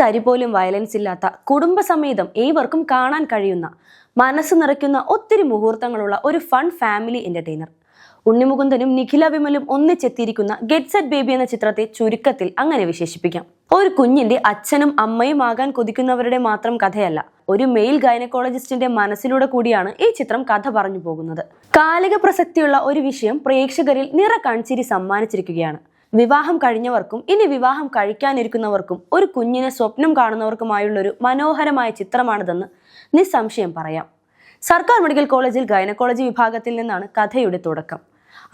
തരി പോലും വയലൻസ് ഇല്ലാത്ത കുടുംബസമേതം ഏവർക്കും കാണാൻ കഴിയുന്ന മനസ്സ് നിറയ്ക്കുന്ന ഒത്തിരി മുഹൂർത്തങ്ങളുള്ള ഒരു ഫൺ ഫാമിലി എന്റർടൈനർ ഉണ്ണിമുകുന്ദനും നിഖില വിമലും ഒന്നിച്ചെത്തിയിരിക്കുന്ന ഗെറ്റ് സെറ്റ് ബേബി എന്ന ചിത്രത്തെ ചുരുക്കത്തിൽ അങ്ങനെ വിശേഷിപ്പിക്കാം. ഒരു കുഞ്ഞിന്റെ അച്ഛനും അമ്മയും ആകാൻ കൊതിക്കുന്നവരുടെ മാത്രം കഥയല്ല ഒരു മെയിൽ ഗൈനക്കോളജിസ്റ്റിന്റെ മനസ്സിലൂടെ കൂടിയാണ് ഈ ചിത്രം കഥ പറഞ്ഞു പോകുന്നത്. കാലിക പ്രസക്തിയുള്ള ഒരു വിഷയം പ്രേക്ഷകരിൽ നിറ കൺചിരി സമ്മാനിച്ചിരിക്കുകയാണ്. വിവാഹം കഴിഞ്ഞവർക്കും ഇനി വിവാഹം കഴിക്കാനിരിക്കുന്നവർക്കും ഒരു കുഞ്ഞിനെ സ്വപ്നം കാണുന്നവർക്കുമായുള്ള ഒരു മനോഹരമായ ചിത്രമാണിതെന്ന് നിസ്സംശയം പറയാം. സർക്കാർ മെഡിക്കൽ കോളേജിൽ ഗൈനക്കോളജി വിഭാഗത്തിൽ നിന്നാണ് കഥയുടെ തുടക്കം.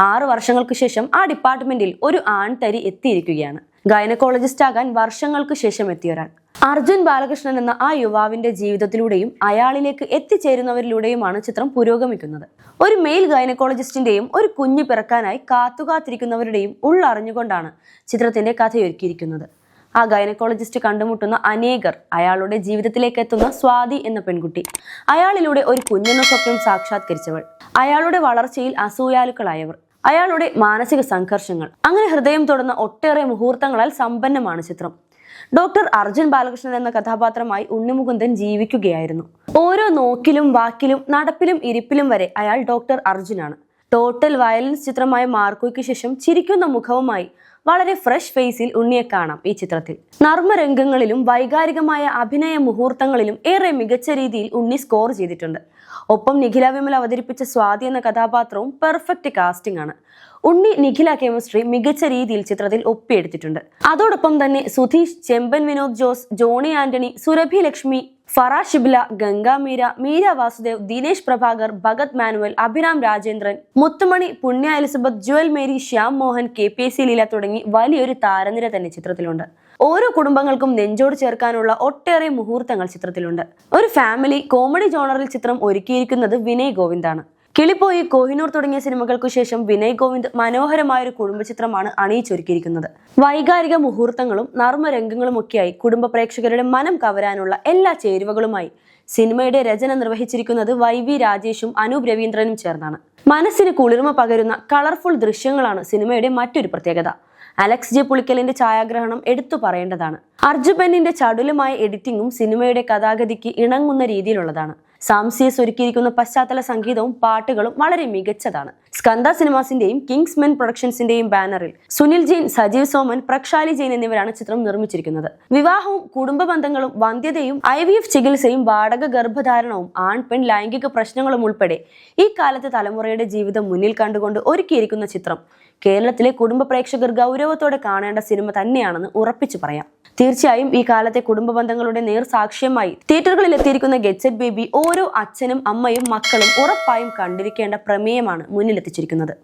ആറ് വർഷങ്ങൾക്ക് ശേഷം ആ ഡിപ്പാർട്ട്മെന്റിൽ ഒരു ആൺതരി എത്തിയിരിക്കുകയാണ്. ഗൈനക്കോളജിസ്റ്റ് ആകാൻ വർഷങ്ങൾക്ക് ശേഷം എത്തിയൊരാൾ. അർജുൻ ബാലകൃഷ്ണൻ എന്ന ആ യുവാവിന്റെ ജീവിതത്തിലൂടെയും അയാളിലേക്ക് എത്തിച്ചേരുന്നവരിലൂടെയുമാണ് ചിത്രം പുരോഗമിക്കുന്നത്. ഒരു മെയിൽ ഗൈനക്കോളജിസ്റ്റിന്റെയും ഒരു കുഞ്ഞു പിറക്കാനായി കാത്തുകാത്തിരിക്കുന്നവരുടെയും ഉള്ളറിഞ്ഞുകൊണ്ടാണ് ചിത്രത്തിന്റെ കഥയൊരുക്കിയിരിക്കുന്നത്. ആ ഗൈനക്കോളജിസ്റ്റ് കണ്ടുമുട്ടുന്ന അനേകർ അയാളുടെ ജീവിതത്തിലേക്ക് എത്തുന്ന സ്വാതി എന്ന പെൺകുട്ടി അയാളിലൂടെ ഒരു കുഞ്ഞെന്ന സ്വപ്നം സാക്ഷാത്കരിച്ചവൾ അയാളുടെ വളർച്ചയിൽ അസൂയാലുക്കളായവർ അയാളുടെ മാനസിക സംഘർഷങ്ങൾ. അങ്ങനെ ഹൃദയം തൊടുന്ന ഒട്ടേറെ മുഹൂർത്തങ്ങളാൽ സമ്പന്നമാണ് ചിത്രം. ഡോക്ടർ അർജുൻ ബാലകൃഷ്ണൻ എന്ന കഥാപാത്രമായി ഉണ്ണിമുകുന്ദൻ ജീവിക്കുകയായിരുന്നു. ഓരോ നോക്കിലും വാക്കിലും നടപ്പിലും ഇരിപ്പിലും വരെ അയാൾ ഡോക്ടർ അർജുനാണ്. ടോട്ടൽ വയലൻസ് ചിത്രമായ മാർക്കോയ്ക്ക് ശേഷം ചിരിക്കുന്ന മുഖവുമായി വളരെ ഫ്രഷ് ഫേസിൽ ഉണ്ണിയെ കാണാം ഈ ചിത്രത്തിൽ. നർമ്മരംഗങ്ങളിലും വൈകാരികമായ അഭിനയ മുഹൂർത്തങ്ങളിലും ഏറെ മികച്ച രീതിയിൽ ഉണ്ണി സ്കോർ ചെയ്തിട്ടുണ്ട്. ഒപ്പം നിഖില വിമൽ അവതരിപ്പിച്ച സ്വാതി എന്ന കഥാപാത്രവും പെർഫെക്റ്റ് കാസ്റ്റിംഗ് ആണ്. ഉണ്ണി നിഖില കെമിസ്ട്രി മികച്ച രീതിയിൽ ചിത്രത്തിൽ ഒപ്പിയെടുത്തിട്ടുണ്ട്. അതോടൊപ്പം തന്നെ Sudheesh Chemban Vinod Jose Johny Antony Surabhi Lakshmi Fara Shibla Ganga Meera Meera Vasudev Dinesh Prabhakar Bhagath Manuel Abhiram Rajendran Muthumani Punya Elizabeth Jewel Mary Shyam Mohan K P S C Leela തുടങ്ങി വലിയൊരു താരനിര തന്നെ ചിത്രത്തിലുണ്ട്. ഓരോ കുടുംബങ്ങൾക്കും നെഞ്ചോട് ചേർക്കാനുള്ള ഒട്ടേറെ മുഹൂർത്തങ്ങൾ ചിത്രത്തിലുണ്ട്. ഒരു family comedy ജോണറിൽ ചിത്രം ഒരുക്കിയിരിക്കുന്നത് വിനയ് ഗോവിന്ദാണ്. കിളിപ്പോയി കോഹിനൂർ തുടങ്ങിയ സിനിമകൾക്കു ശേഷം വിനയ് ഗോവിന്ദ് മനോഹരമായ ഒരു കുടുംബ ചിത്രമാണ് അണിയിച്ചൊരുക്കിയിരിക്കുന്നത്. വൈകാരിക മുഹൂർത്തങ്ങളും നർമ്മരംഗങ്ങളുമൊക്കെയായി കുടുംബ പ്രേക്ഷകരുടെ മനം കവരാനുള്ള എല്ലാ ചേരുവകളുമായി സിനിമയുടെ രചന നിർവഹിച്ചിരിക്കുന്നത് വൈ വി രാജേഷും അനൂപ് രവീന്ദ്രനും ചേർന്നാണ്. മനസ്സിന് കുളിർമ പകരുന്ന കളർഫുൾ ദൃശ്യങ്ങളാണ് സിനിമയുടെ മറ്റൊരു പ്രത്യേകത. അലക്സ് ജെ പുളിക്കലിന്റെ ഛായാഗ്രഹണം എടുത്തു പറയേണ്ടതാണ്. അർജുബെന്നിന്റെ ചടുലമായ എഡിറ്റിംഗും സിനിമയുടെ കഥാഗതിക്ക് ഇണങ്ങുന്ന രീതിയിലുള്ളതാണ്. സാംസിയസ് ഒരുക്കിയിരിക്കുന്ന പശ്ചാത്തല സംഗീതവും പാട്ടുകളും വളരെ മികച്ചതാണ്. സ്കന്ദ സിനിമാസിന്റെയും കിങ്സ്മെൻ പ്രൊഡക്ഷൻസിന്റെയും ബാനറിൽ സുനിൽ ജെയിൻ സജീവ് സോമൻ പ്രക്ഷാലി ജെയിൻ എന്നിവരാണ് ചിത്രം നിർമ്മിച്ചിരിക്കുന്നത്. വിവാഹവും കുടുംബ ബന്ധങ്ങളും വന്ധ്യതയും ഐ വി എഫ് ചികിത്സയും വാടക ഗർഭധാരണവും ആൺ പെൺ ലൈംഗിക പ്രശ്നങ്ങളും ഉൾപ്പെടെ ഈ കാലത്തെ തലമുറയുടെ ജീവിതം മുന്നിൽ കണ്ടുകൊണ്ട് ഒരുക്കിയിരിക്കുന്ന ചിത്രം. കേരളത്തിലെ കുടുംബ പ്രേക്ഷകർ ഗൗരവത്തോടെ കാണേണ്ട സിനിമ തന്നെയാണെന്ന് ഉറപ്പിച്ചു പറയാം. തീർച്ചയായും ഈ കാലത്തെ കുടുംബ ബന്ധങ്ങളുടെ നേർ സാക്ഷ്യമായി തിയേറ്ററുകളിൽ എത്തിയിരിക്കുന്ന ഗെറ്റ്സെറ്റ് ബേബി ഓരോ അച്ഛനും അമ്മയും മക്കളും ഉറപ്പായും കണ്ടിരിക്കേണ്ട പ്രമേയമാണ് മുന്നിലെത്തിച്ചിരിക്കുന്നത്